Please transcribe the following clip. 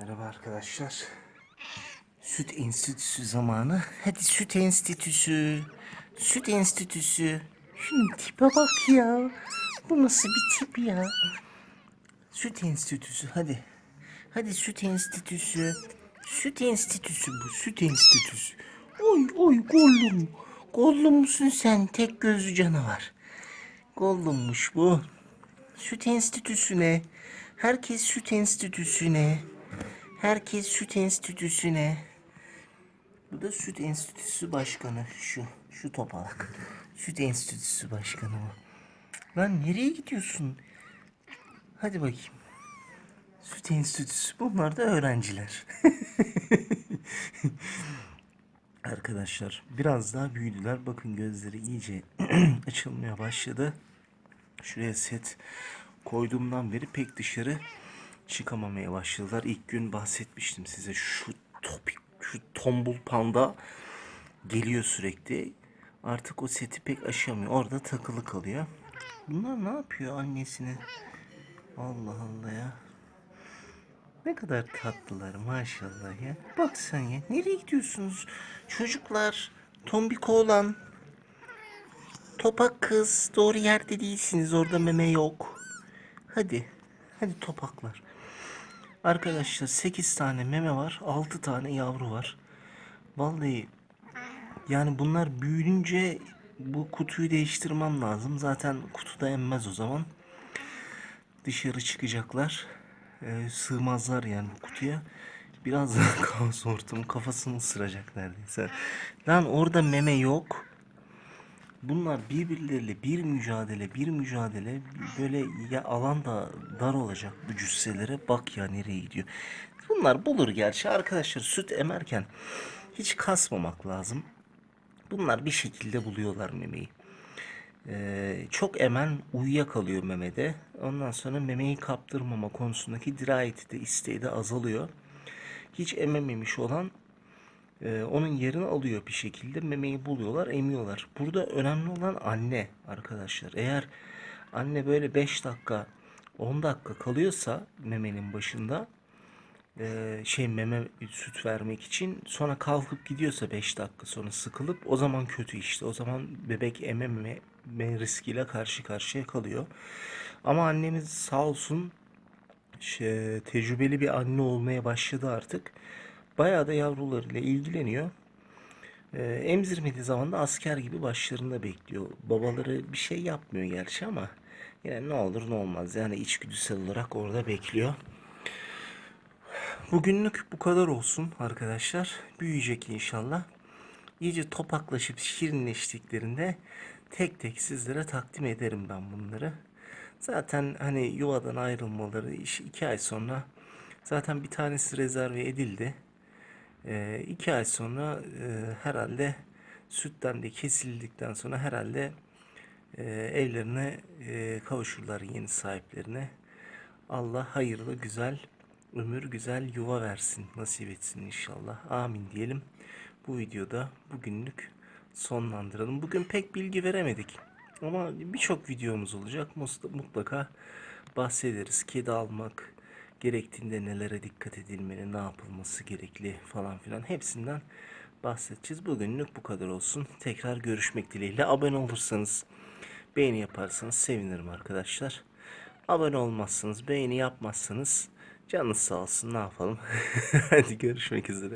Merhaba arkadaşlar. Süt Enstitüsü zamanı. Hadi Süt Enstitüsü. Süt Enstitüsü. Şunun tipe bak ya. Bu nasıl bir tip ya? Süt Enstitüsü hadi. Hadi Süt Enstitüsü. Süt Enstitüsü bu. Süt Enstitüsü. Oy oy Gollum. Gollum musun sen? Tek gözlü canavar. Gollummuş bu. Süt Enstitüsü'ne. Herkes Süt Enstitüsü'ne. Herkes Süt Enstitüsü'ne. Bu da Süt Enstitüsü Başkanı. Şu, şu topalak. Süt Enstitüsü Başkanı bu. Lan nereye gidiyorsun? Hadi bakayım. Süt Enstitüsü. Bunlar da öğrenciler. Arkadaşlar biraz daha büyüdüler. Bakın gözleri iyice açılmaya başladı. Şuraya set koyduğumdan beri pek dışarı çıkamamaya başladılar. İlk gün bahsetmiştim size şu topik, şu tombul panda geliyor sürekli. Artık o seti pek aşamıyor. Orada takılı kalıyor. Bunlar ne yapıyor annesine? Allah Allah ya. Ne kadar tatlılar maşallah ya. Bak sen ya. Nereye gidiyorsunuz? Çocuklar, tombik oğlan, topak kız. Doğru yerde değilsiniz. Orada meme yok. Hadi. Hadi topaklar. Arkadaşlar 8 tane meme var. 6 tane yavru var. Vallahi yani bunlar büyüyünce bu kutuyu değiştirmem lazım. Zaten kutuda emmez o zaman. Dışarı çıkacaklar. Ee, sığmazlar yani bu kutuya. Biraz daha kaos ortamı kafasını ısıracak neredeyse. Lan orada meme yok. Bunlar birbirleriyle bir mücadele bir mücadele böyle ya alan da dar olacak bu cüsselere bak ya nereye gidiyor. Bunlar bulur gerçi arkadaşlar süt emerken hiç kasmamak lazım. Bunlar bir şekilde buluyorlar memeyi. Ee, çok emen uyuyakalıyor memede. Ondan sonra memeyi kaptırmama konusundaki dirayeti de isteği de azalıyor. Hiç emememiş olan ee, onun yerini alıyor bir şekilde. Memeyi buluyorlar, emiyorlar. Burada önemli olan anne arkadaşlar. Eğer anne böyle 5 dakika, 10 dakika kalıyorsa memenin başında e, şey meme süt vermek için sonra kalkıp gidiyorsa 5 dakika sonra sıkılıp o zaman kötü işte. O zaman bebek emememe riskiyle karşı karşıya kalıyor. Ama annemiz sağ olsun şey, tecrübeli bir anne olmaya başladı artık. Bayağı da yavrularıyla ilgileniyor. Ee, emzirmediği zaman da asker gibi başlarında bekliyor. Babaları bir şey yapmıyor gerçi ama yine ne olur ne olmaz. Yani içgüdüsel olarak orada bekliyor. Bugünlük bu kadar olsun arkadaşlar. Büyüyecek inşallah. İyice topaklaşıp şirinleştiklerinde tek tek sizlere takdim ederim ben bunları. Zaten hani yuvadan ayrılmaları iş iki ay sonra zaten bir tanesi rezerve edildi. E, ay sonra e, herhalde sütten de kesildikten sonra herhalde e, evlerine e, kavuşurlar yeni sahiplerine. Allah hayırlı güzel ömür güzel yuva versin nasip etsin inşallah. Amin diyelim. Bu videoda bugünlük sonlandıralım. Bugün pek bilgi veremedik. Ama birçok videomuz olacak. Mutlaka bahsederiz. Kedi almak gerektiğinde nelere dikkat edilmeli, ne yapılması gerekli falan filan hepsinden bahsedeceğiz. Bugünlük bu kadar olsun. Tekrar görüşmek dileğiyle. Abone olursanız, beğeni yaparsanız sevinirim arkadaşlar. Abone olmazsanız, beğeni yapmazsanız canınız sağ olsun ne yapalım. Hadi görüşmek üzere.